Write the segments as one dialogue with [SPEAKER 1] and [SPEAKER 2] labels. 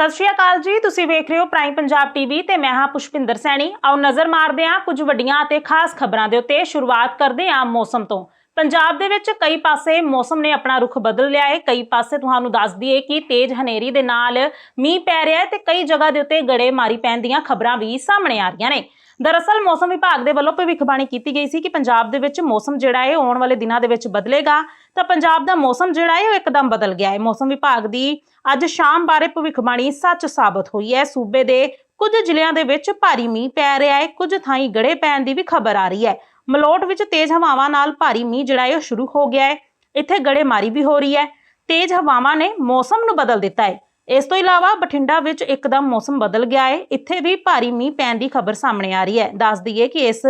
[SPEAKER 1] ਸਤਿ ਸ਼੍ਰੀ ਅਕਾਲ ਜੀ, ਤੁਸੀਂ ਵੇਖ ਰਹੇ ਹੋ ਪ੍ਰਾਈਮ ਪੰਜਾਬ ਟੀਵੀ ਤੇ ਮੈਂ ਹਾਂ ਪੁਸ਼ਪਿੰਦਰ ਸੈਣੀ। ਆਓ ਨਜ਼ਰ ਮਾਰਦੇ ਹਾਂ ਕੁਝ ਵੱਡੀਆਂ ਅਤੇ ਖਾਸ ਖਬਰਾਂ ਦੇ ਉੱਤੇ। ਸ਼ੁਰੂਆਤ ਕਰਦੇ ਹਾਂ ਮੌਸਮ ਤੋਂ। ਪੰਜਾਬ ਦੇ ਵਿੱਚ ਕਈ ਪਾਸੇ ਮੌਸਮ ਨੇ ਆਪਣਾ ਰੁਖ ਬਦਲ ਲਿਆ ਹੈ। ਕਈ ਪਾਸੇ ਤੁਹਾਨੂੰ ਦੱਸ ਦਈਏ ਕਿ ਤੇਜ਼ ਹਨੇਰੀ ਦੇ ਨਾਲ ਮੀਂਹ ਪੈ ਰਿਹਾ ਹੈ ਤੇ ਕਈ ਜਗ੍ਹਾ ਦੇ ਉੱਤੇ ਗੜੇ ਮਾਰੀ ਪੈਣ ਦੀਆਂ ਖਬਰਾਂ ਵੀ ਸਾਹਮਣੇ ਆ ਰਹੀਆਂ ਨੇ। ਦਰਅਸਲ ਮੌਸਮ ਵਿਭਾਗ ਦੇ ਵੱਲੋਂ ਭਵਿੱਖਬਾਣੀ ਕੀਤੀ ਗਈ ਸੀ ਕਿ ਪੰਜਾਬ ਦੇ ਵਿੱਚ ਮੌਸਮ ਜਿਹੜਾ ਹੈ ਆਉਣ ਵਾਲੇ ਦਿਨਾਂ ਦੇ ਵਿੱਚ ਬਦਲੇਗਾ। ਤਾਂ ਪੰਜਾਬ ਦਾ ਮੌਸਮ ਜਿਹੜਾ ਹੈ ਉਹ ਇੱਕਦਮ ਬਦਲ ਗਿਆ ਹੈ। ਮੌਸਮ ਵਿਭਾਗ ਦੀ ਅੱਜ ਸ਼ਾਮ ਬਾਰੇ ਭਵਿੱਖਬਾਣੀ ਸੱਚ ਸਾਬਤ ਹੋਈ ਹੈ। ਸੂਬੇ ਦੇ ਕੁਝ ਜ਼ਿਲ੍ਹਿਆਂ ਦੇ ਵਿੱਚ ਭਾਰੀ ਮੀਂਹ ਪੈ ਰਿਹਾ ਹੈ। ਕੁਝ ਥਾਈਂ ਗੜੇ ਪੈਣ ਦੀ ਵੀ ਖਬਰ ਆ ਰਹੀ ਹੈ। ਮਲੋਟ ਵਿੱਚ ਤੇਜ਼ ਹਵਾਵਾਂ ਨਾਲ ਭਾਰੀ ਮੀਂਹ ਜਿਹੜਾ ਹੈ ਉਹ ਸ਼ੁਰੂ ਹੋ ਗਿਆ ਹੈ। ਇੱਥੇ ਗੜੇਮਾਰੀ ਵੀ ਹੋ ਰਹੀ ਹੈ। ਤੇਜ਼ ਹਵਾਵਾਂ ਨੇ ਮੌਸਮ ਨੂੰ ਬਦਲ ਦਿੱਤਾ ਹੈ। ਇਸ ਤੋਂ ਇਲਾਵਾ ਬਠਿੰਡਾ ਵਿੱਚ ਇੱਕਦਮ ਮੌਸਮ ਬਦਲ ਗਿਆ ਹੈ। ਇੱਥੇ ਵੀ ਭਾਰੀ ਮੀਂਹ ਪੈਣ ਦੀ ਖਬਰ ਸਾਹਮਣੇ ਆ ਰਹੀ ਹੈ। ਦੱਸ ਦਈਏ ਕਿ ਇਸ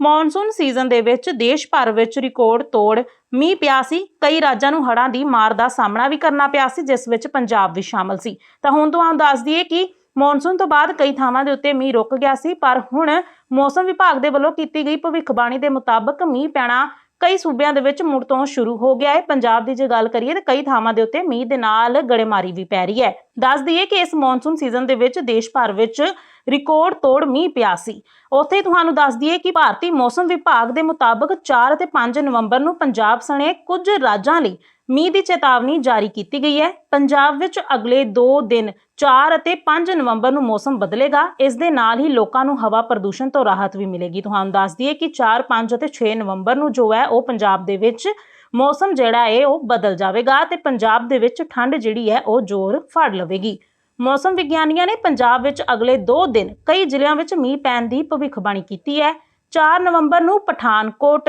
[SPEAKER 1] ਮੌਨਸੂਨ ਸੀਜ਼ਨ ਦੇ ਵਿੱਚ ਦੇਸ਼ ਭਰ ਵਿੱਚ ਰਿਕਾਰਡ ਤੋੜ ਮੀਂਹ ਪਿਆ ਸੀ। ਕਈ ਰਾਜਾਂ ਨੂੰ ਹੜ੍ਹਾਂ ਦੀ ਮਾਰ ਦਾ ਸਾਹਮਣਾ ਵੀ ਕਰਨਾ ਪਿਆ ਸੀ, ਜਿਸ ਵਿੱਚ ਪੰਜਾਬ ਵੀ ਸ਼ਾਮਲ ਸੀ। ਤਾਂ ਹੁਣ ਤੁਹਾਨੂੰ ਦੱਸ ਦਈਏ ਕਿ ਮੌਨਸੂਨ ਤੋਂ ਬਾਅਦ ਕਈ ਥਾਵਾਂ ਦੇ ਉੱਤੇ ਮੀਂਹ ਰੁਕ ਗਿਆ ਸੀ, ਪਰ ਹੁਣ ਮੌਸਮ ਵਿਭਾਗ ਦੇ ਵੱਲੋਂ ਕੀਤੀ ਗਈ ਭਵਿੱਖਬਾਣੀ ਦੇ ਮੁਤਾਬਕ ਮੀਂਹ ਪੈਣਾ ਕਈ ਸੂਬਿਆਂ ਦੇ ਵਿੱਚ ਮੁੜ ਤੋਂ ਸ਼ੁਰੂ ਹੋ ਗਿਆ ਹੈ। ਪੰਜਾਬ ਦੀ ਜੇ ਗੱਲ ਕਰੀਏ ਤਾਂ ਕਈ ਥਾਵਾਂ ਦੇ ਉੱਤੇ ਮੀਂਹ ਦੇ ਨਾਲ ਗੜੇਮਾਰੀ ਵੀ ਪੈ ਰਹੀ ਹੈ। ਦੱਸ ਦਈਏ ਕਿ ਇਸ ਮੌਨਸੂਨ ਸੀਜ਼ਨ ਦੇ ਵਿੱਚ ਦੇਸ਼ ਭਰ ਵਿੱਚ ਰਿਕਾਰਡ ਤੋੜ ਮੀਂਹ ਪਿਆ ਸੀ। ਉੱਥੇ ਤੁਹਾਨੂੰ ਦੱਸ ਦਈਏ ਕਿ ਭਾਰਤੀ ਮੌਸਮ ਵਿਭਾਗ ਦੇ ਮੁਤਾਬਕ 4 ਅਤੇ 5 ਨਵੰਬਰ ਨੂੰ ਪੰਜਾਬ ਸਣੇ ਕੁਝ ਰਾਜਾਂ ਲਈ ਮੀਂਹ ਦੀ ਚੇਤਾਵਨੀ ਜਾਰੀ ਕੀਤੀ ਗਈ ਹੈ। ਪੰਜਾਬ ਵਿੱਚ ਅਗਲੇ 2 ਦਿਨ 4 ਅਤੇ 5 ਨਵੰਬਰ ਨੂੰ ਮੌਸਮ ਬਦਲੇਗਾ। ਇਸ ਦੇ ਨਾਲ ਹੀ ਲੋਕਾਂ ਨੂੰ ਹਵਾ ਪ੍ਰਦੂਸ਼ਣ ਤੋਂ ਰਾਹਤ ਵੀ ਮਿਲੇਗੀ। ਤੁਹਾਨੂੰ ਦੱਸ ਦਈਏ ਕਿ 4 5 ਅਤੇ 6 ਨਵੰਬਰ ਨੂੰ ਜੋ ਹੈ, ਉਹ ਪੰਜਾਬ ਦੇ ਵਿੱਚ ਮੌਸਮ ਜਿਹੜਾ ਹੈ, ਉਹ ਬਦਲ ਜਾਵੇਗਾ ਤੇ ਪੰਜਾਬ ਦੇ ਵਿੱਚ ਠੰਡ ਜਿਹੜੀ ਹੈ, ਉਹ ਜ਼ੋਰ ਫੜ ਲਵੇਗੀ। ਮੌਸਮ ਵਿਗਿਆਨੀਆਂ ਨੇ ਪੰਜਾਬ ਵਿੱਚ ਅਗਲੇ 2 ਦਿਨ ਕਈ ਜ਼ਿਲ੍ਹਿਆਂ ਵਿੱਚ ਮੀਂਹ ਪੈਣ ਦੀ ਭਵਿੱਖਬਾਣੀ ਕੀਤੀ ਹੈ। 4 ਨਵੰਬਰ ਨੂੰ ਪਠਾਨਕੋਟ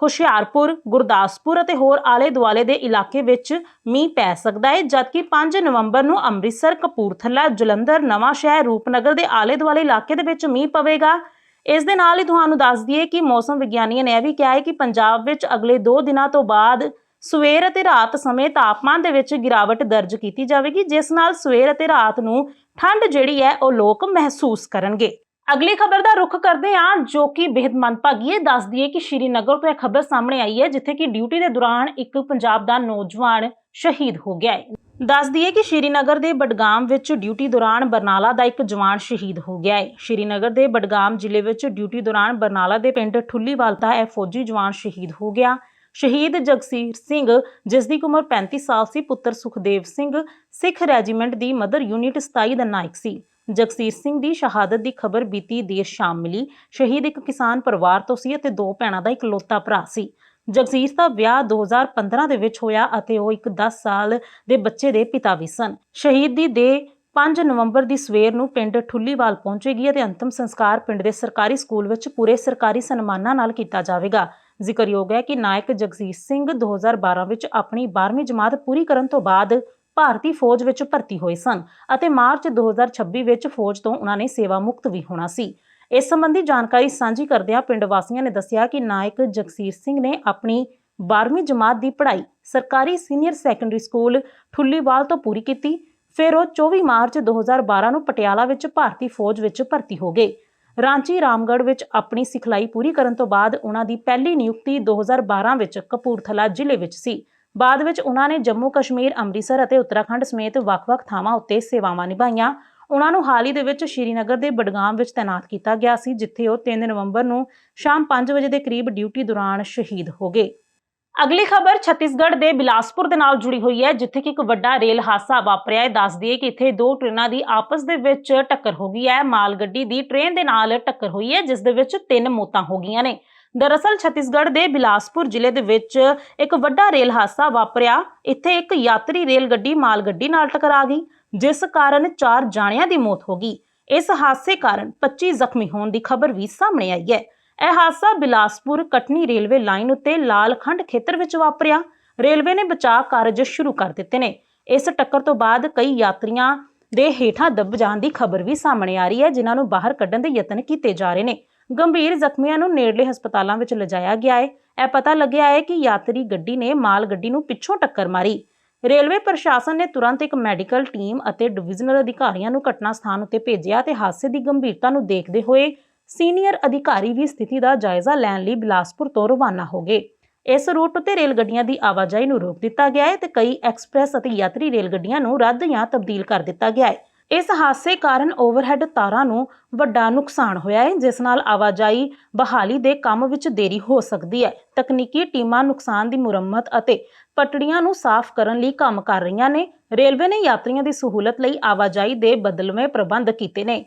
[SPEAKER 1] ਹੁਸ਼ਿਆਰਪੁਰ, ਗੁਰਦਾਸਪੁਰ ਅਤੇ ਹੋਰ ਆਲੇ ਦੁਆਲੇ ਦੇ ਇਲਾਕੇ ਵਿੱਚ ਮੀਂਹ ਪੈ ਸਕਦਾ ਹੈ, ਜਦਕਿ 5 ਨਵੰਬਰ ਨੂੰ ਅੰਮ੍ਰਿਤਸਰ, ਕਪੂਰਥਲਾ, ਜਲੰਧਰ, ਨਵਾਂ ਸ਼ਹਿਰ, ਰੂਪਨਗਰ ਦੇ ਆਲੇ ਦੁਆਲੇ ਇਲਾਕੇ ਦੇ ਵਿੱਚ ਮੀਂਹ ਪਵੇਗਾ। ਇਸ ਦੇ ਨਾਲ ਹੀ ਤੁਹਾਨੂੰ ਦੱਸ ਦਈਏ ਕਿ ਮੌਸਮ ਵਿਗਿਆਨੀਆਂ ਨੇ ਇਹ ਵੀ ਕਿਹਾ ਹੈ ਕਿ ਪੰਜਾਬ ਵਿੱਚ ਅਗਲੇ 2 ਦਿਨਾਂ ਤੋਂ ਬਾਅਦ ਸਵੇਰ ਅਤੇ ਰਾਤ ਸਮੇਂ ਤਾਪਮਾਨ ਦੇ ਵਿੱਚ ਗਿਰਾਵਟ ਦਰਜ ਕੀਤੀ ਜਾਵੇਗੀ, ਜਿਸ ਨਾਲ ਸਵੇਰ ਅਤੇ ਰਾਤ ਨੂੰ ਠੰਡ ਜਿਹੜੀ ਹੈ ਉਹ ਲੋਕ ਮਹਿਸੂਸ ਕਰਨਗੇ। ਅਗਲੀ ਖਬਰ ਦਾ ਰੁਖ ਕਰਦੇ ਹਾਂ, ਜੋ ਕਿ ਬੇहद ਮੰਦਭਾਗੀ ਹੈ। ਦੱਸ ਦਈਏ ਕਿ ਸ਼੍ਰੀਨਗਰ ਤੋਂ ਇਹ ਖਬਰ ਸਾਹਮਣੇ ਆਈ ਹੈ, ਜਿੱਥੇ ਕਿ ਡਿਊਟੀ ਦੇ ਦੌਰਾਨ ਇੱਕ ਪੰਜਾਬ ਦਾ ਨੌਜਵਾਨ ਸ਼ਹੀਦ ਹੋ ਗਿਆ ਹੈ। ਦੱਸ ਦਈਏ ਕਿ ਸ਼੍ਰੀਨਗਰ ਦੇ ਬਡਗਾਮ ਵਿੱਚ ਡਿਊਟੀ ਦੌਰਾਨ ਬਰਨਾਲਾ ਦਾ ਇੱਕ ਜਵਾਨ ਸ਼ਹੀਦ ਹੋ ਗਿਆ ਹੈ। ਸ਼੍ਰੀਨਗਰ ਦੇ ਬਡਗਾਮ ਜ਼ਿਲ੍ਹੇ ਵਿੱਚ ਡਿਊਟੀ ਦੌਰਾਨ ਬਰਨਾਲਾ ਦੇ ਪਿੰਡ ਠੁੱਲੀਵਾਲ ਦਾ ਇਹ ਫੌਜੀ ਜਵਾਨ ਸ਼ਹੀਦ ਹੋ ਗਿਆ। ਸ਼ਹੀਦ ਜਗਸੀਰ ਸਿੰਘ, ਜਿਸ ਦੀ ਉਮਰ 35 ਸਾਲ ਸੀ, ਪੁੱਤਰ ਸੁਖਦੇਵ ਸਿੰਘ, ਸਿੱਖ ਰੈਜੀਮੈਂਟ ਦੀ ਮਦਰ ਯੂਨਿਟ 27 ਦਾ ਨਾਇਕ ਸੀ। ਜਗਸੀਰ ਸਿੰਘ ਦੀ ਸ਼ਹਾਦਤ ਦੀ ਖਬਰ ਬੀਤੀ ਦੇਰ ਸ਼ਾਮ ਮਿਲੀ। ਸ਼ਹੀਦ ਇੱਕ ਕਿਸਾਨ ਪਰਿਵਾਰ ਤੋਂ ਸੀ ਅਤੇ ਦੋ ਭੈਣਾਂ ਦਾ ਇਕਲੌਤਾ ਭਰਾ ਸੀ। ਜਗਸੀਰ ਦਾ ਵਿਆਹ 2015 ਦੇ ਵਿੱਚ ਹੋਇਆ ਅਤੇ ਉਹ ਇੱਕ 10 ਸਾਲ ਦੇ ਬੱਚੇ ਦੇ ਪਿਤਾ ਵੀ ਸਨ। ਸ਼ਹੀਦ ਦੀ ਦੇਹ 5 ਨਵੰਬਰ ਦੀ ਸਵੇਰ ਨੂੰ ਪਿੰਡ ਠੁੱਲੀਵਾਲ ਪਹੁੰਚੇਗੀ ਅਤੇ ਅੰਤਮ ਸੰਸਕਾਰ ਪਿੰਡ ਦੇ ਸਰਕਾਰੀ ਸਕੂਲ ਵਿੱਚ ਪੂਰੇ ਸਰਕਾਰੀ ਸਨਮਾਨਾਂ ਨਾਲ ਕੀਤਾ ਜਾਵੇਗਾ। ਜ਼ਿਕਰਯੋਗ ਹੈ ਕਿ ਨਾਇਕ ਜਗਜੀਤ ਸਿੰਘ 2012 ਵਿੱਚ ਆਪਣੀ 12ਵੀਂ ਜਮਾਤ ਪੂਰੀ ਕਰਨ ਤੋਂ ਬਾਅਦ ਭਾਰਤੀ ਫੌਜ ਵਿੱਚ ਭਰਤੀ ਹੋਏ ਸਨ ਅਤੇ ਮਾਰਚ 2026 ਵਿੱਚ ਫੌਜ ਤੋਂ ਉਹਨਾਂ ਨੇ ਸੇਵਾ ਮੁਕਤ ਵੀ ਹੋਣਾ ਸੀ। ਇਸ ਸੰਬੰਧੀ ਜਾਣਕਾਰੀ ਸਾਂਝੀ ਕਰਦਿਆਂ ਪਿੰਡ ਵਾਸੀਆਂ ਨੇ ਦੱਸਿਆ ਕਿ ਨਾਇਕ ਜਗਸੀਰ ਸਿੰਘ ਨੇ ਆਪਣੀ 12ਵੀਂ ਜਮਾਤ ਦੀ ਪੜ੍ਹਾਈ ਸਰਕਾਰੀ ਸੀਨੀਅਰ ਸੈਕੰਡਰੀ ਸਕੂਲ ਠੁੱਲੀਵਾਲ ਤੋਂ ਪੂਰੀ ਕੀਤੀ, ਫਿਰ ਉਹ 24 ਮਾਰਚ 2012 ਨੂੰ ਪਟਿਆਲਾ ਵਿੱਚ ਭਾਰਤੀ ਫੌਜ ਵਿੱਚ ਭਰਤੀ ਹੋ ਗਏ। ਰਾਂਚੀ, ਰਾਮਗੜ੍ਹ ਵਿੱਚ ਆਪਣੀ ਸਿਖਲਾਈ ਪੂਰੀ ਕਰਨ ਤੋਂ ਬਾਅਦ ਉਹਨਾਂ ਦੀ ਪਹਿਲੀ ਨਿਯੁਕਤੀ 2012 ਵਿੱਚ ਕਪੂਰਥਲਾ ਜ਼ਿਲ੍ਹੇ ਵਿੱਚ ਸੀ। ਬਾਅਦ ਵਿੱਚ ਉਹਨਾਂ ਨੇ ਜੰਮੂ ਕਸ਼ਮੀਰ, ਅੰਮ੍ਰਿਤਸਰ ਅਤੇ ਉੱਤਰਾਖੰਡ ਸਮੇਤ ਵੱਖ-ਵੱਖ ਥਾਵਾਂ ਉੱਤੇ ਸੇਵਾਵਾਂ ਨਿਭਾਈਆਂ। ਉਹਨਾਂ ਨੂੰ ਹਾਲ ਹੀ ਦੇ ਵਿੱਚ ਸ਼੍ਰੀਨਗਰ ਦੇ ਬਡਗਾਮ ਵਿੱਚ ਤਾਇਨਾਤ ਕੀਤਾ ਗਿਆ ਸੀ, ਜਿੱਥੇ ਉਹ 3 ਨਵੰਬਰ ਨੂੰ ਸ਼ਾਮ 5 ਵਜੇ ਦੇ ਕਰੀਬ ਡਿਊਟੀ ਦੌਰਾਨ ਸ਼ਹੀਦ ਹੋ ਗਏ। ਅਗਲੀ ਖਬਰ ਛੱਤੀਸਗੜ੍ਹ ਦੇ ਬਿਲਾਸਪੁਰ ਦੇ ਨਾਲ ਜੁੜੀ ਹੋਈ ਹੈ, ਜਿੱਥੇ ਕਿ ਇੱਕ ਵੱਡਾ ਰੇਲ ਹਾਦਸਾ ਵਾਪਰਿਆ ਹੈ। ਦੱਸ ਦਈਏ ਕਿ ਇੱਥੇ ਦੋ ਟ੍ਰੇਨਾਂ ਦੀ ਆਪਸ ਦੇ ਵਿੱਚ ਟੱਕਰ ਹੋ ਗਈ ਹੈ। ਮਾਲ ਗੱਡੀ ਦੀ ਟ੍ਰੇਨ ਦੇ ਨਾਲ ਟੱਕਰ ਹੋਈ ਹੈ, ਜਿਸ ਦੇ ਵਿੱਚ ਤਿੰਨ ਮੌਤਾਂ ਹੋ ਗਈਆਂ ਨੇ। ਦਰਅਸਲ ਛੱਤੀਸਗੜ੍ਹ ਦੇ ਬਿਲਾਸਪੁਰ ਜ਼ਿਲ੍ਹੇ ਦੇ ਵਿੱਚ ਇੱਕ ਵੱਡਾ ਰੇਲ ਹਾਦਸਾ ਵਾਪਰਿਆ। ਇੱਥੇ ਇੱਕ ਯਾਤਰੀ ਰੇਲ ਗੱਡੀ ਮਾਲ ਗੱਡੀ ਨਾਲ ਟਕਰਾ ਗਈ, ਜਿਸ ਕਾਰਨ 4 ਜਾਣਿਆਂ ਦੀ ਮੌਤ ਹੋ ਗਈ। ਇਸ ਹਾਦਸੇ ਕਾਰਨ 25 ਜ਼ਖਮੀ ਹੋਣ ਦੀ ਖਬਰ ਵੀ ਸਾਹਮਣੇ ਆਈ ਹੈ। ਇਹ ਹਾਦਸਾ ਬਿਲਾਸਪੁਰ ਕਟਨੀ ਰੇਲਵੇ ਲਾਈਨ ਉੱਤੇ ਲਾਲਖੰਡ ਖੇਤਰ ਵਿੱਚ ਵਾਪਰਿਆ। ਰੇਲਵੇ ਨੇ ਬਚਾਅ ਕਾਰਜ ਸ਼ੁਰੂ ਕਰ ਦਿੱਤੇ ਨੇ। ਇਸ ਟੱਕਰ ਤੋਂ ਬਾਅਦ ਕਈ ਯਾਤਰੀਆਂ ਦੇ ਹੇਠਾਂ ਦੱਬ ਜਾਣ ਦੀ ਖਬਰ ਵੀ ਸਾਹਮਣੇ ਆ ਰਹੀ ਹੈ, ਜਿਨ੍ਹਾਂ ਨੂੰ ਬਾਹਰ ਕੱਢਣ ਦੇ ਯਤਨ ਕੀਤੇ ਜਾ ਰਹੇ ਨੇ। ਗੰਭੀਰ ਜ਼ਖਮੀਆਂ ਨੂੰ ਨੇੜਲੇ ਹਸਪਤਾਲਾਂ ਵਿੱਚ ਲਿਜਾਇਆ ਗਿਆ ਹੈ ਇਹ ਪਤਾ ਲੱਗਿਆ ਹੈ ਕਿ ਯਾਤਰੀ ਗੱਡੀ ਨੇ ਮਾਲ ਗੱਡੀ ਨੂੰ ਪਿੱਛੋਂ ਟੱਕਰ ਮਾਰੀ। ਰੇਲਵੇ ਪ੍ਰਸ਼ਾਸਨ ਨੇ ਤੁਰੰਤ ਇੱਕ ਮੈਡੀਕਲ ਟੀਮ ਅਤੇ ਡਿਵੀਜ਼ਨਲ ਅਧਿਕਾਰੀਆਂ ਨੂੰ ਘਟਨਾ ਸਥਾਨ ਉੱਤੇ ਭੇਜਿਆ ਤੇ ਹਾਦਸੇ ਦੀ ਗੰਭੀਰਤਾ ਨੂੰ ਦੇਖਦੇ ਹੋਏ ਸੀਨੀਅਰ ਅਧਿਕਾਰੀ ਵੀ ਸਥਿਤੀ ਦਾ ਜਾਇਜ਼ਾ ਲੈਣ ਲਈ ਬਿਲਾਸਪੁਰ ਤੋਂ ਰਵਾਨਾ ਹੋ ਗਏ। ਇਸ ਰੂਟ ਉੱਤੇ ਰੇਲ ਗੱਡੀਆਂ ਦੀ ਆਵਾਜਾਈ ਨੂੰ ਰੋਕ ਦਿੱਤਾ ਗਿਆ ਹੈ ਤੇ ਕਈ ਐਕਸਪ੍ਰੈਸ ਅਤੇ ਯਾਤਰੀ ਰੇਲ ਗੱਡੀਆਂ ਨੂੰ ਰੱਦ ਜਾਂ ਤਬਦੀਲ ਕਰ ਦਿੱਤਾ ਗਿਆ ਹੈ ਇਸ ਹਾਦਸੇ ਕਾਰਨ ਓਵਰਹੈੱਡ ਤਾਰਾਂ ਨੂੰ ਵੱਡਾ ਨੁਕਸਾਨ ਹੋਇਆ ਹੈ, ਜਿਸ ਨਾਲ ਆਵਾਜਾਈ ਬਹਾਲੀ ਦੇ ਕੰਮ ਵਿੱਚ ਦੇਰੀ ਹੋ ਸਕਦੀ ਹੈ। ਤਕਨੀਕੀ ਟੀਮਾਂ ਨੁਕਸਾਨ ਦੀ ਮੁਰੰਮਤ ਅਤੇ ਪਟੜੀਆਂ ਨੂੰ ਸਾਫ਼ ਕਰਨ ਲਈ ਕੰਮ ਕਰ ਰਹੀਆਂ ਨੇ। ਰੇਲਵੇ ਨੇ ਯਾਤਰੀਆਂ ਦੀ ਸਹੂਲਤ ਲਈ ਆਵਾਜਾਈ ਦੇ ਬਦਲਵੇਂ ਪ੍ਰਬੰਧ ਕੀਤੇ ਨੇ।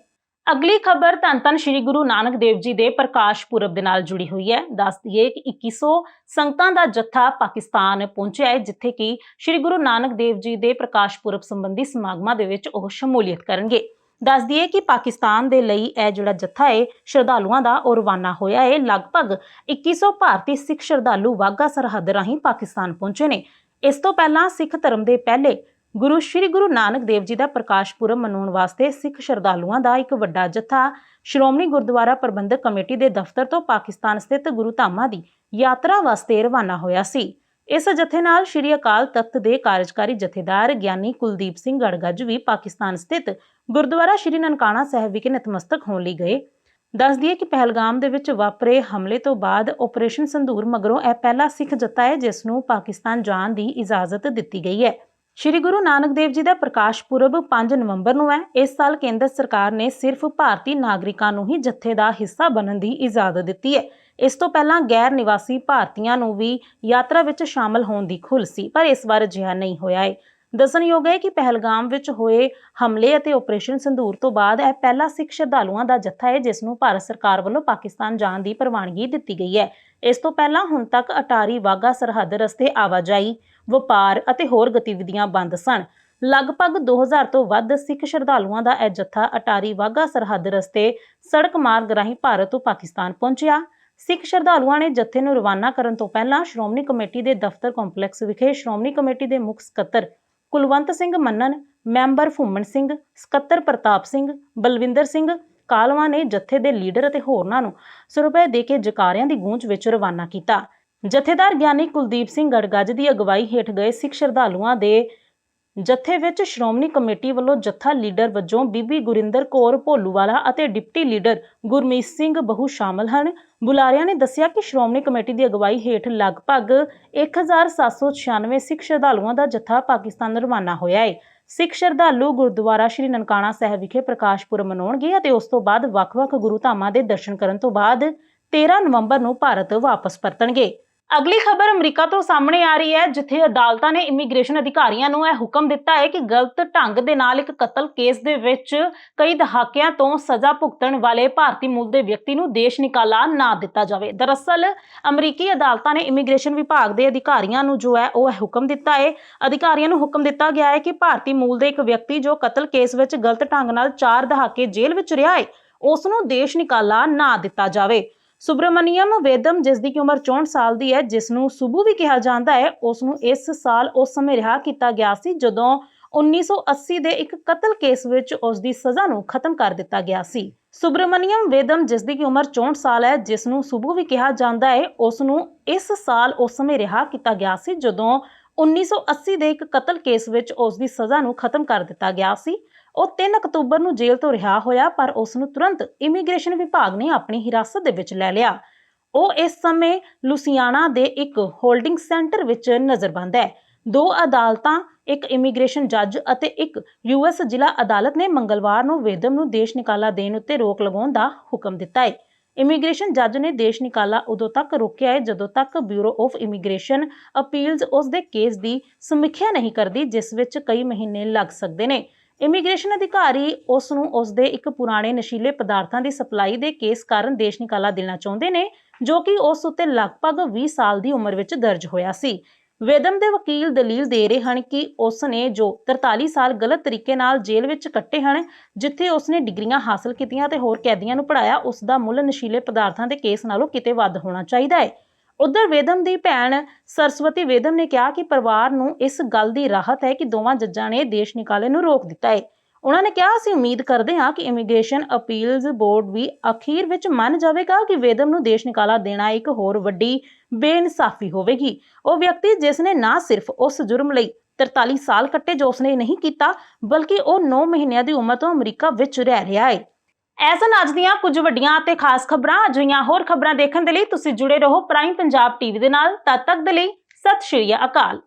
[SPEAKER 1] ਅਗਲੀ ਖਬਰ ਧੰਨ ਧੰਨ ਸ਼੍ਰੀ ਗੁਰੂ ਨਾਨਕ ਦੇਵ ਜੀ ਦੇ ਪ੍ਰਕਾਸ਼ ਪੁਰਬ ਦੇ ਨਾਲ ਜੁੜੀ ਹੋਈ ਹੈ। ਦੱਸ ਦਈਏ ਕਿ 2100 ਸੰਗਤਾਂ ਦਾ ਜੱਥਾ ਪਾਕਿਸਤਾਨ ਪਹੁੰਚਿਆ ਹੈ, ਜਿੱਥੇ ਕਿ ਸ਼੍ਰੀ ਗੁਰੂ ਨਾਨਕ ਦੇਵ ਜੀ ਦੇ ਪ੍ਰਕਾਸ਼ ਪੁਰਬ ਸੰਬੰਧੀ ਸਮਾਗਮਾਂ ਦੇ ਵਿੱਚ ਉਹ ਸ਼ਮੂਲੀਅਤ ਕਰਨਗੇ। ਦੱਸ ਦਈਏ ਕਿ ਪਾਕਿਸਤਾਨ ਦੇ ਲਈ ਇਹ ਜਿਹੜਾ ਜੱਥਾ ਹੈ, ਸ਼ਰਧਾਲੂਆਂ ਦਾ ਉਹ ਰਵਾਨਾ ਹੋਇਆ ਹੈ। ਲਗਭਗ 2100 ਭਾਰਤੀ ਸਿੱਖ ਸ਼ਰਧਾਲੂ ਵਾਘਾ ਸਰਹੱਦ ਰਾਹੀਂ ਪਾਕਿਸਤਾਨ ਪਹੁੰਚੇ ਨੇ। ਇਸ ਤੋਂ ਪਹਿਲਾਂ ਸਿੱਖ ਧਰਮ ਦੇ ਪਹਿਲੇ ਗੁਰੂ ਸ਼੍ਰੀ ਗੁਰੂ ਨਾਨਕ ਦੇਵ ਜੀ ਦਾ ਪ੍ਰਕਾਸ਼ ਪੁਰਬ ਮਨਾਉਣ ਵਾਸਤੇ ਸਿੱਖ ਸ਼ਰਧਾਲੂਆਂ ਦਾ ਇੱਕ ਵੱਡਾ ਜਥਾ ਸ਼੍ਰੋਮਣੀ ਗੁਰਦੁਆਰਾ ਪ੍ਰਬੰਧਕ ਕਮੇਟੀ ਦੇ ਦਫ਼ਤਰ ਤੋਂ ਪਾਕਿਸਤਾਨ ਸਥਿਤ ਗੁਰੂ ਧਾਮਾਂ ਦੀ ਯਾਤਰਾ ਵਾਸਤੇ ਰਵਾਨਾ ਹੋਇਆ ਸੀ। ਇਸ ਜਥੇ ਨਾਲ ਸ਼੍ਰੀ ਅਕਾਲ ਤਖਤ ਦੇ ਕਾਰਜਕਾਰੀ ਜਥੇਦਾਰ ਗਿਆਨੀ ਕੁਲਦੀਪ ਸਿੰਘ ਗੜਗੱਜ ਵੀ ਪਾਕਿਸਤਾਨ ਸਥਿਤ ਗੁਰਦੁਆਰਾ ਸ਼੍ਰੀ ਨਨਕਾਣਾ ਸਾਹਿਬ ਵਿਖੇ ਨਤਮਸਤਕ ਹੋਣ ਲਈ ਗਏ। ਦੱਸ ਦਈਏ ਕਿ ਪਹਿਲਗਾਮ ਦੇ ਵਿੱਚ ਵਾਪਰੇ ਹਮਲੇ ਤੋਂ ਬਾਅਦ ਆਪਰੇਸ਼ਨ ਸੰਧੂਰ ਮਗਰੋਂ ਇਹ ਪਹਿਲਾ ਸਿੱਖ ਜਥਾ ਹੈ ਜਿਸ ਨੂੰ ਪਾਕਿਸਤਾਨ ਜਾਣ ਦੀ ਇਜਾਜ਼ਤ ਦਿੱਤੀ ਗਈ ਹੈ। ਸ਼੍ਰੀ ਗੁਰੂ ਨਾਨਕ ਦੇਵ ਜੀ ਦਾ ਪ੍ਰਕਾਸ਼ ਪੁਰਬ 5 ਨਵੰਬਰ ਨੂੰ ਹੈ। ਇਸ ਸਾਲ ਕੇਂਦਰ ਸਰਕਾਰ ਨੇ ਸਿਰਫ ਭਾਰਤੀ ਨਾਗਰਿਕਾਂ ਨੂੰ ਹੀ ਜੱਥੇ ਦਾ ਹਿੱਸਾ ਬਣਨ ਦੀ ਇਜਾਜ਼ਤ ਦਿੱਤੀ ਹੈ। ਇਸ ਤੋਂ ਪਹਿਲਾਂ ਗੈਰ ਨਿਵਾਸੀ ਭਾਰਤੀਆਂ ਨੂੰ ਵੀ ਯਾਤਰਾ ਵਿੱਚ ਸ਼ਾਮਲ ਹੋਣ ਦੀ ਖੁੱਲ੍ਹ ਸੀ, ਪਰ ਇਸ ਵਾਰ ਅਜਿਹਾ ਨਹੀਂ ਹੋਇਆ ਹੈ ਦੱਸਣਯੋਗ ਹੈ ਕਿ ਪਹਿਲਗਾਮ ਵਿੱਚ ਹੋਏ ਹਮਲੇ ਅਤੇ ਆਪਰੇਸ਼ਨ ਸੰਧੂਰ ਤੋਂ ਬਾਅਦ ਇਹ ਪਹਿਲਾ ਸਿੱਖ ਸ਼ਰਧਾਲੂਆਂ ਦਾ ਜੱਥਾ ਹੈ ਜਿਸ ਨੂੰ ਭਾਰਤ ਸਰਕਾਰ ਵੱਲੋਂ ਪਾਕਿਸਤਾਨ ਜਾਣ ਦੀ ਪ੍ਰਵਾਨਗੀ ਦਿੱਤੀ ਗਈ ਹੈ। ਇਸ ਤੋਂ ਪਹਿਲਾਂ ਹੁਣ ਤੱਕ ਅਟਾਰੀ ਵਾਗਾ ਸਰਹੱਦ ਰਸਤੇ ਆਵਾਜਾਈ ਵਪਾਰ ਅਤੇ ਹੋਰ ਗਤੀਵਿਧੀਆਂ ਬੰਦ ਸਨ। ਲਗਭਗ 2000 ਤੋਂ ਵੱਧ ਸਿੱਖ ਸ਼ਰਧਾਲੂਆਂ ਦਾ ਇਹ ਜੱਥਾ ਅਟਾਰੀ ਵਾਗਾ ਸਰਹੱਦ ਰਸਤੇ ਸੜਕ ਮਾਰਗ ਰਾਹੀਂ ਭਾਰਤ ਤੋਂ ਪਾਕਿਸਤਾਨ ਪਹੁੰਚਿਆ। ਸਿੱਖ ਸ਼ਰਧਾਲੂਆਂ ਨੇ ਜੱਥੇ ਨੂੰ ਰਵਾਨਾ ਕਰਨ ਤੋਂ ਪਹਿਲਾਂ ਸ਼੍ਰੋਮਣੀ ਕਮੇਟੀ ਦੇ ਦਫ਼ਤਰ ਕੰਪਲੈਕਸ ਵਿਖੇ ਸ਼੍ਰੋਮਣੀ ਕਮੇਟੀ ਦੇ ਮੁੱਖ ਸਕੱਤਰ ਕੁਲਵੰਤ ਸਿੰਘ ਮੰਨਨ, ਮੈਂਬਰ ਫੁੰਮਣ ਸਿੰਘ, ਸਕੱਤਰ ਪ੍ਰਤਾਪ ਸਿੰਘ, ਬਲਵਿੰਦਰ ਸਿੰਘ ਕਾਲਵਾ ਨੇ ਜੱਥੇ ਦੇ ਲੀਡਰ ਅਤੇ ਹੋਰਨਾਂ ਨੂੰ ਸਰੂਪੇ ਦੇ ਕੇ ਜਕਾਰਿਆਂ ਦੀ ਗੂੰਜ ਵਿੱਚ ਰਵਾਨਾ ਕੀਤਾ। ਜਥੇਦਾਰ ਗਿਆਨੀ ਕੁਲਦੀਪ ਸਿੰਘ ਗੜਗੱਜ ਦੀ ਅਗਵਾਈ ਹੇਠ ਗਏ ਸਿੱਖ ਸ਼ਰਧਾਲੂਆਂ ਦੇ ਜਥੇ ਵਿੱਚ ਸ਼੍ਰੋਮਣੀ ਕਮੇਟੀ ਵੱਲੋਂ ਜਥਾ ਲੀਡਰ ਵਜੋਂ ਬੀਬੀ ਗੁਰਿੰਦਰ ਕੌਰ ਭੋਲੂਵਾਲਾ ਅਤੇ ਡਿਪਟੀ ਲੀਡਰ ਗੁਰਮੀਤ ਸਿੰਘ ਬਹੁ ਸ਼ਾਮਲ ਹਨ। ਬੁਲਾਰਿਆਂ ਨੇ ਦੱਸਿਆ ਕਿ ਸ਼੍ਰੋਮਣੀ ਕਮੇਟੀ ਦੀ ਅਗਵਾਈ ਹੇਠ ਲਗਭਗ 1796 ਸਿੱਖ ਸ਼ਰਧਾਲੂਆਂ ਦਾ ਜੱਥਾ ਪਾਕਿਸਤਾਨ ਰਵਾਨਾ ਹੋਇਆ ਹੈ। ਸਿੱਖ ਸ਼ਰਧਾਲੂ ਗੁਰਦੁਆਰਾ ਸ਼੍ਰੀ ਨਨਕਾਣਾ ਸਾਹਿਬ ਵਿਖੇ ਪ੍ਰਕਾਸ਼ ਪੁਰਬ ਮਨਾਉਣਗੇ ਅਤੇ ਉਸ ਤੋਂ ਬਾਅਦ ਵੱਖ-ਵੱਖ ਗੁਰੂ ਧਾਮਾਂ ਦੇ ਦਰਸ਼ਨ ਕਰਨ ਤੋਂ ਬਾਅਦ 13 ਨਵੰਬਰ ਨੂੰ ਭਾਰਤ ਵਾਪਸ ਪਰਤਣਗੇ। ਅਗਲੀ ਖਬਰ ਅਮਰੀਕਾ ਤੋਂ ਸਾਹਮਣੇ ਆ ਰਹੀ ਹੈ, ਜਿੱਥੇ ਅਦਾਲਤਾਂ ਨੇ ਇਮੀਗ੍ਰੇਸ਼ਨ ਅਧਿਕਾਰੀਆਂ ਨੂੰ ਇਹ ਹੁਕਮ ਦਿੱਤਾ ਹੈ ਕਿ ਗਲਤ ਢੰਗ ਦੇ ਨਾਲ ਇੱਕ ਕਤਲ ਕੇਸ ਦੇ ਵਿੱਚ ਕਈ ਦਹਾਕਿਆਂ ਤੋਂ ਸਜ਼ਾ ਭੁਗਤਣ ਵਾਲੇ ਭਾਰਤੀ ਮੂਲ ਦੇ ਵਿਅਕਤੀ ਨੂੰ ਦੇਸ਼ ਨਿਕਾਲਾ ਨਾ ਦਿੱਤਾ ਜਾਵੇ। ਦਰਅਸਲ, ਅਮਰੀਕੀ ਅਦਾਲਤਾਂ ਨੇ ਇਮੀਗ੍ਰੇਸ਼ਨ ਵਿਭਾਗ ਦੇ ਅਧਿਕਾਰੀਆਂ ਨੂੰ ਜੋ ਹੈ, ਉਹ ਇਹ ਹੁਕਮ ਦਿੱਤਾ ਹੈ। ਅਧਿਕਾਰੀਆਂ ਨੂੰ ਹੁਕਮ ਦਿੱਤਾ ਗਿਆ ਹੈ ਕਿ ਭਾਰਤੀ ਮੂਲ ਦੇ ਇੱਕ ਵਿਅਕਤੀ ਜੋ ਕਤਲ ਕੇਸ ਵਿੱਚ ਗਲਤ ਢੰਗ ਨਾਲ 4 ਦਹਾਕੇ ਜੇਲ੍ਹ ਵਿੱਚ ਰਿਹਾ ਹੈ, ਉਸ ਨੂੰ ਦੇਸ਼ ਨਿਕਾਲਾ ਨਾ ਦਿੱਤਾ ਜਾਵੇ। ਸੁਬਰਮਨੀਅਮ ਵੇਦਮ ਜਿਸ ਦੀ ਉਮਰ 64 ਸਾਲ ਦੀ ਹੈ ਜਿਸ ਨੂੰ ਸੁਬੂ ਵੀ ਕਿਹਾ ਜਾਂਦਾ ਹੈ ਉਸ ਨੂੰ ਇਸ ਸਾਲ ਉਸ ਸਮੇਂ ਰਿਹਾ ਕੀਤਾ ਗਿਆ ਸੀ, ਜਦੋਂ 1980 ਦੇ ਇੱਕ ਕਤਲ ਕੇਸ ਵਿੱਚ ਉਸ ਦੀ ਸਜ਼ਾ ਨੂੰ ਖਤਮ ਕਰ ਦਿੱਤਾ ਗਿਆ ਸੀ। ਸੁਬਰਮਨੀਅਮ ਵੇਦਮ ਜਿਸ ਦੀ ਕਿ ਉਮਰ 64 ਸਾਲ ਹੈ ਜਿਸ ਨੂੰ ਸੁਬੂ ਵੀ ਕਿਹਾ ਜਾਂਦਾ ਹੈ ਉਸ ਨੂੰ ਇਸ ਸਾਲ ਉਸ ਸਮੇਂ ਰਿਹਾ ਕੀਤਾ ਗਿਆ ਸੀ, ਜਦੋਂ 1980 ਦੇ ਇੱਕ ਕਤਲ ਕੇਸ ਵਿੱਚ ਉਸ ਦੀ ਸਜ਼ਾ ਨੂੰ ਖਤਮ ਕਰ ਦਿੱਤਾ ਗਿਆ ਸੀ। ਉਹ 3 ਅਕਤੂਬਰ ਨੂੰ ਜੇਲ੍ਹ ਤੋਂ ਰਿਹਾ ਹੋਇਆ, ਪਰ ਉਸ ਨੂੰ ਤੁਰੰਤ ਇਮੀਗ੍ਰੇਸ਼ਨ ਵਿਭਾਗ ਨੇ ਆਪਣੀ ਹਿਰਾਸਤ ਦੇ ਵਿੱਚ ਲੈ ਲਿਆ। ਉਹ ਇਸ ਸਮੇਂ ਲੁਸੀਆਨਾ ਦੇ ਇੱਕ ਹੋਲਡਿੰਗ ਸੈਂਟਰ ਵਿੱਚ ਨਜ਼ਰਬੰਦ ਹੈ। ਦੋ ਅਦਾਲਤਾਂ, ਇੱਕ ਇਮੀਗ੍ਰੇਸ਼ਨ ਜੱਜ ਅਤੇ ਇੱਕ ਯੂਐਸ ਜ਼ਿਲ੍ਹਾ ਅਦਾਲਤ ਨੇ ਮੰਗਲਵਾਰ ਨੂੰ ਵੇਦਮ ਨੂੰ ਦੇਸ਼ ਨਿਕਾਲਾ ਦੇਣ ਉੱਤੇ ਰੋਕ ਲਗਾਉਣ ਦਾ ਹੁਕਮ ਦਿੱਤਾ ਹੈ। ਇਮੀਗ੍ਰੇਸ਼ਨ ਜੱਜ ਨੇ ਦੇਸ਼ ਨਿਕਾਲਾ ਉਦੋਂ ਤੱਕ ਰੋਕਿਆ ਹੈ ਜਦੋਂ ਤੱਕ ਬਿਊਰੋ ਆਫ ਇਮੀਗ੍ਰੇਸ਼ਨ ਅਪੀਲਜ਼ ਉਸ ਦੇ ਕੇਸ ਦੀ ਸਮੀਖਿਆ ਨਹੀਂ ਕਰਦੀ, ਜਿਸ ਵਿੱਚ ਕਈ ਮਹੀਨੇ ਲੱਗ ਸਕਦੇ ਨੇ। ਇਮੀਗ੍ਰੇਸ਼ਨ ਅਧਿਕਾਰੀ ਉਸ ਨੂੰ ਉਸ ਦੇ ਇੱਕ ਪੁਰਾਣੇ ਨਸ਼ੀਲੇ ਪਦਾਰਥਾਂ ਦੀ ਸਪਲਾਈ ਦੇ ਕੇਸ ਕਾਰਨ ਦੇਸ਼ ਨਿਕਾਲਾ ਦੇਣਾ ਚਾਹੁੰਦੇ ਨੇ, ਜੋ ਕਿ ਉਸ ਉੱਤੇ ਲਗਭਗ 20 ਸਾਲ ਦੀ ਉਮਰ ਵਿੱਚ ਦਰਜ ਹੋਇਆ ਸੀ। ਵੇਦਮ ਦੇ ਵਕੀਲ ਦਲੀਲ ਦੇ ਰਹੇ ਹਨ ਕਿ ਉਸ ਨੇ ਜੋ 43 ਸਾਲ ਗਲਤ ਤਰੀਕੇ ਨਾਲ ਜੇਲ੍ਹ ਵਿੱਚ ਕੱਟੇ ਹਨ, ਜਿੱਥੇ ਉਸ ਨੇ ਡਿਗਰੀਆਂ ਹਾਸਲ ਕੀਤੀਆਂ ਤੇ ਹੋਰ ਕੈਦੀਆਂ ਨੂੰ ਪੜਾਇਆ ਉਸ ਦਾ ਮੁੱਲ ਨਸ਼ੀਲੇ ਪਦਾਰਥਾਂ ਦੇ ਕੇਸ ਨਾਲੋਂ ਕਿਤੇ ਵੱਧ ਹੋਣਾ ਚਾਹੀਦਾ ਹੈ। ਉਧਰ ਵੇਦਮ ਦੀ ਭੈਣ ਸਰਸਵਤੀ ਵੇਦਮ ਨੇ ਕਿਹਾ ਕਿ ਪਰਿਵਾਰ ਨੂੰ ਇਸ ਗੱਲ ਦੀ ਰਾਹਤ ਹੈ ਕਿ ਦੋਵਾਂ ਜੱਜਾਂ ਨੇ ਦੇਸ਼ ਨਿਕਾਲੇ ਨੂੰ ਰੋਕ ਦਿੱਤਾ ਹੈ। ਉਹਨਾਂ ਨੇ ਕਿਹਾ, ਅਸੀਂ ਉਮੀਦ ਕਰਦੇ ਹਾਂ ਕਿ ਇਮੀਗ੍ਰੇਸ਼ਨ ਅਪੀਲਜ਼ ਬੋਰਡ ਵੀ ਅਖੀਰ ਵਿੱਚ ਮੰਨ ਜਾਵੇਗਾ ਕਿ ਵੇਦਮ ਨੂੰ ਦੇਸ਼ ਨਿਕਾਲਾ ਦੇਣਾ ਇੱਕ ਹੋਰ ਵੱਡੀ ਬੇਇਨਸਾਫੀ ਹੋਵੇਗੀ। ਉਹ ਵਿਅਕਤੀ ਜਿਸ ਨੇ ਨਾ ਸਿਰਫ ਉਸ ਜੁਰਮ ਲਈ 43 ਸਾਲ ਕੱਟੇ ਜੋ ਉਸਨੇ ਨਹੀਂ ਕੀਤਾ, ਬਲਕਿ ਉਹ 9 ਮਹੀਨਿਆਂ ਦੀ ਉਮਰ ਤੋਂ ਅਮਰੀਕਾ ਵਿੱਚ ਰਹਿ ਰਿਹਾ ਹੈ। ਐਸਨ ਅੱਜ ਦੀਆਂ ਕੁਝ ਵੱਡੀਆਂ ਅਤੇ ਖਾਸ ਖਬਰਾਂ, ਅਜਿਹੀਆਂ ਹੋਰ ਖਬਰਾਂ ਦੇਖਣ ਦੇ ਲਈ ਤੁਸੀਂ ਜੁੜੇ ਰਹੋ ਪ੍ਰਾਈਮ ਪੰਜਾਬ ਟੀਵੀ ਦੇ ਨਾਲ। ਤਦ ਤੱਕ ਦੇ ਲਈ ਸਤਿ ਸ਼੍ਰੀ ਅਕਾਲ।